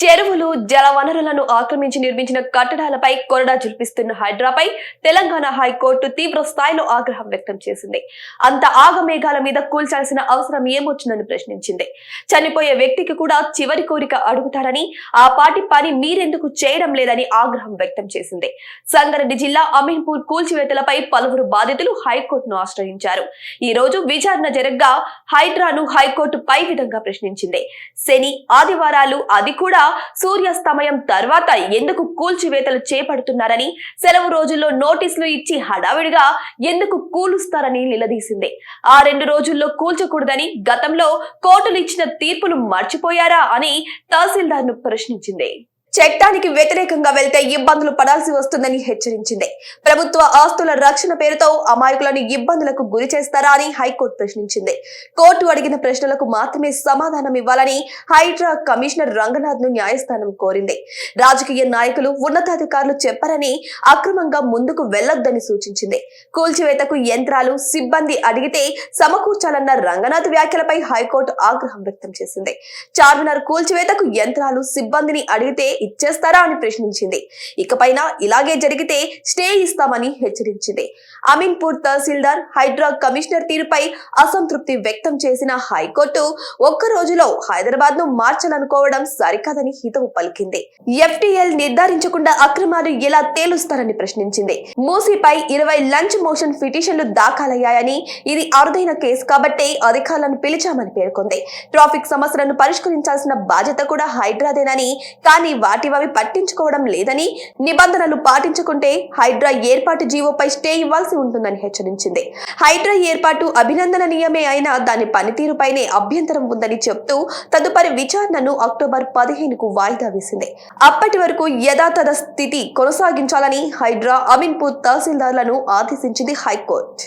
చెరువులు జలవనరులను ఆక్రమించి నిర్మించిన కట్టడాలపై కొరడా జుల్పిస్తున్న హైడ్రాపై తెలంగాణ హైకోర్టు తీవ్ర స్థాయిలో ఆగ్రహం వ్యక్తం చేసింది. అంత ఆగమేఘాల మీద కూల్చాల్సిన అవసరం ఏమొచ్చిందని ప్రశ్నించింది. చనిపోయే వ్యక్తికి కూడా చివరి కోరిక అడుగుతారని ఆ పాటి పని మీరెందుకు చేయడం లేదని ఆగ్రహం వ్యక్తం చేసింది. సంగారెడ్డి జిల్లా అమీన్పూర్ కూల్చివేతలపై పలువురు బాధితులు హైకోర్టును ఆశ్రయించారు. ఈ రోజు విచారణ జరగ్గా హైడ్రాను హైకోర్టు పై విధంగా ప్రశ్నించింది. శని ఆదివారాలు అది కూడా సూర్యాస్తమయం తర్వాత ఎందుకు కూల్చివేతలు చేపడుతున్నారని సెలవు రోజుల్లో నోటీసులు ఇచ్చి హడావిడిగా ఎందుకు కూలుస్తారని నిలదీసింది. ఆ రెండు రోజుల్లో కూల్చకూడదని గతంలో కోర్టులు ఇచ్చిన తీర్పులు మర్చిపోయారా అని తహసీల్దార్ను ప్రశ్నించింది. చట్టానికి వ్యతిరేకంగా వెళ్తే ఇబ్బందులు పడాల్సి వస్తుందని హెచ్చరించింది. ప్రభుత్వ ఆస్తుల రక్షణ పేరుతో అమాయకులను ఇబ్బందులకు గురి చేస్తారా అని హైకోర్టు ప్రశ్నించింది. కోర్టు అడిగిన ప్రశ్నలకు మాత్రమే సమాధానం ఇవ్వాలని హైడ్రా కమిషనర్ రంగనాథ్ను న్యాయస్థానం కోరింది. రాజకీయ నాయకులు ఉన్నతాధికారులు చెప్పారని అక్రమంగా ముందుకు వెళ్ళొద్దని సూచించింది. కూల్చివేతకు యంత్రాలు సిబ్బంది అడిగితే సమకూర్చాలన్న రంగనాథ్ వ్యాఖ్యలపై హైకోర్టు ఆగ్రహం వ్యక్తం చేసింది. చార్మినార్ కూల్చివేతకు యంత్రాలు సిబ్బందిని అడిగితే ఇచ్చేస్తారా అని ప్రశ్నించింది. ఇకపైన ఇలాగే జరిగితే స్టే ఇస్తామని హెచ్చరించింది. అమీన్పూర్ తహసీల్దార్ హైడ్రా కమిషనర్ తీరుపై అసంతృప్తి వ్యక్తం చేసిన హైకోర్టు ఒక్క రోజులో హైదరాబాద్ను మార్చాలనుకోవడం సరికాదని హితవు పలికింది. ఎఫ్టీఎల్ నిర్ధారించకుండా అక్రమాలు ఎలా తేలుస్తారని ప్రశ్నించింది. మూసీపై ఇరవై లంచ్ మోషన్ పిటిషన్లు దాఖలయ్యాయని ఇది అరుదైన కేసు కాబట్టి అధికారులను పిలిచామని పేర్కొంది. ట్రాఫిక్ సమస్యలను పరిష్కరించాల్సిన బాధ్యత కూడా హైడ్రాదేనని కానీ వాటివవి పట్టించుకోవడం లేదని నిబంధనలు పాటించకుంటే హైడ్రా ఏర్పాటు జీవోపై స్టే ఇవ్వాల్సి ఉంటుందని హెచ్చరించింది. హైడ్రా ఏర్పాటు అభినందనీయమే అయినా దాని పనితీరుపైనే అభ్యంతరం ఉందని చెప్తూ తదుపరి విచారణను అక్టోబర్ పదిహేనుకు వాయిదా వేసింది. అప్పటి వరకు యథాతథ స్థితి కొనసాగించాలని హైడ్రా అమీన్పూర్ తహసీల్దార్లను ఆదేశించింది హైకోర్టు.